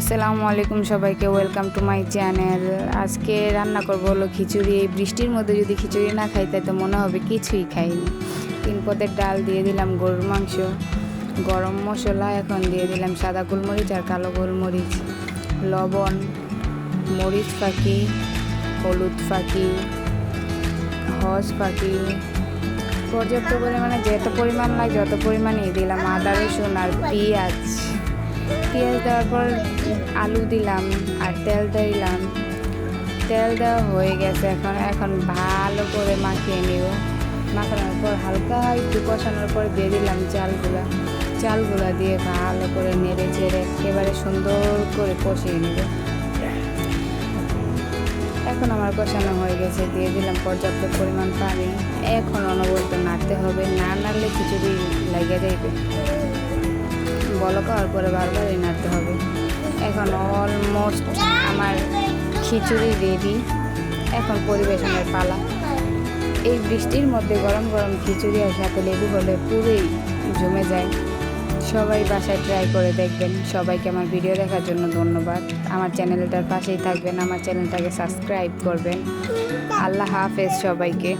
আসসালামু আলাইকুম সবাইকে ওয়েলকাম টু মাই চ্যানেল আজকে রান্না করব হলো খিচুড়ি। এই বৃষ্টির মধ্যে যদি খিচুড়ি না খাই তাই তো মনে হবে কিছুই খাইনি। তিন পদের ডাল দিয়ে দিলাম গরুর মাংস, গরম মশলা এখন দিয়ে দিলাম সাদা গোলমরিচ আর কালো গোলমরিচ, লবণ, মরিচ ফাঁকি, হলুদ ফাঁকি হজ ফাঁকি। পর্যাপ্ত পরিমাণে যত পরিমাণ লাগে যত পরিমাণেই দিলাম, আদা, রসুন আর পেঁয়াজ। পেঁয়াজ দেওয়ার পর আলু দিলাম আর তেল দিলাম। তেল দেওয়া হয়ে গেছে এখন। এখন ভালো করে মাখিয়ে নিব। মাখানোর পর হালকা একটু কষানোর পর দিয়ে দিলাম চালগুলা। চালগুলা দিয়ে ভালো করে নেড়ে চেড়ে একেবারে সুন্দর করে কষিয়ে নেব। এখন আমার কষানো হয়ে গেছে। দিয়ে দিলাম পর্যাপ্ত পরিমাণ পানি। এখন অনবরত নাড়তে হবে। না নাড়লে খিচুড়ি লেগে যাইবে। বলক হওয়ার পরে বারবারই নাড়তে হবে। এখন অলমোস্ট আমার খিচুড়ি রেডি এখন পরিবেশনের পালা। এই বৃষ্টির মধ্যে গরম গরম খিচুড়ি আর সাথে লেবু হলে পুরোই জমে যায়। সবাই বাসায় ট্রাই করে দেখবেন। সবাইকে আমার ভিডিও দেখার জন্য ধন্যবাদ। আমার চ্যানেলটার পাশেই থাকবেন। আমার চ্যানেলটাকে সাবস্ক্রাইব করবেন। আল্লাহ হাফেজ সবাইকে।